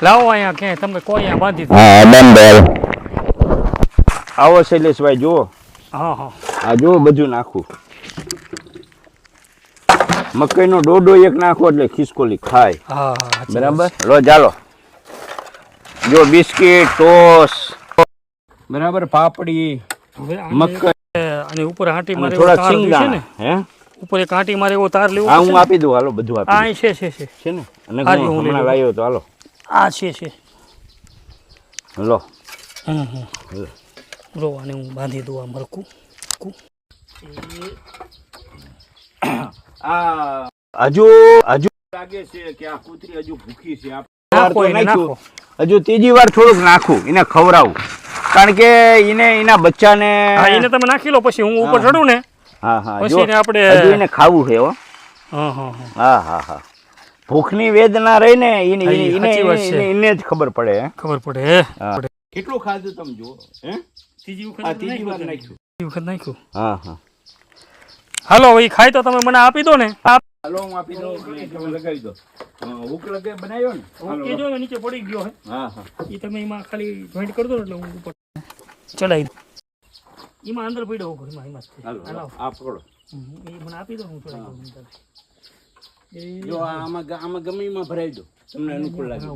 લાવો અહીંયા ક્યાંય તમે કોઈ અહીંયા બાંધી દો હા બંધ આવો શૈલેષભાઈ જુઓ. હા હા. આ જુઓ બધું નાખું. મકઈનો ડોડો એક નાખો એટલે ખિસકોલી ખાય. હા હા બરાબર? લો ચાલો. જો બિસ્કિટ ટોસ. બરાબર પાપડી હવે આને મકઈ. અને ઉપર હાંટી અને મારે એવો થોડા તાર છે ને? હે? ઉપર એક હાંટી મારે એવો તાર લેવો હા હું ને. આપી દઉં હાલો બધું આ આપી અહીં છે છે છે. દઉં. છે ને? અને હું હું લઈ હમણાં લઉં. લાવ્યો તો હાલો. આ છે છે. લો. હમ હમ. રો આને હું બાંધી દઉં આ મરકું. આ હજુ હજુ લાગે છે કે આ કૂતરી હજુ ભૂખી છે. હજુ ત્રીજી વાર થોડુંક નાખું એને ખવડાવું. કારણ કે એને એના બચ્ચાને એને તમે નાખી લો પછી હું ઉપર ચડું ને. હા હા પછી આપણે- એને ખાવું છે હો. હા હા હા. હા હા હા. ભૂખની વેદના રહી ને એને એને- જ ખબર પડે ખબર પડે કેટલું ખાધું તમે જુઓ હે? ત્રીજી વખત ત્રીજી વાર નાખ્યું. ત્રીજી વખત નાખ્યું? હા હા. હાલો હવે ખાય તો તમે મને આપી દો ને. હાલો હું આપી દઉં તમે લગાવી દો. હુક લગાવી બનાવ્યો ને? હાલો, ઓકે જો નીચે પડી ગયો હે? હા હા. એ તમે એમાં ખાલી જોઈન્ટ કરી દો એટલે હું ઉપર ચડાવી દઉં. એમાં અંદર પડ્યો હોગો એમાં એમાં હાલો હાલો. હાલો, આ પકડો. એ મને આપી દો હું ચડાવી દઉં જો આમાં આમાં ગમે એમાં ભરાઈ દો. તમને અનુકૂળ લાગે.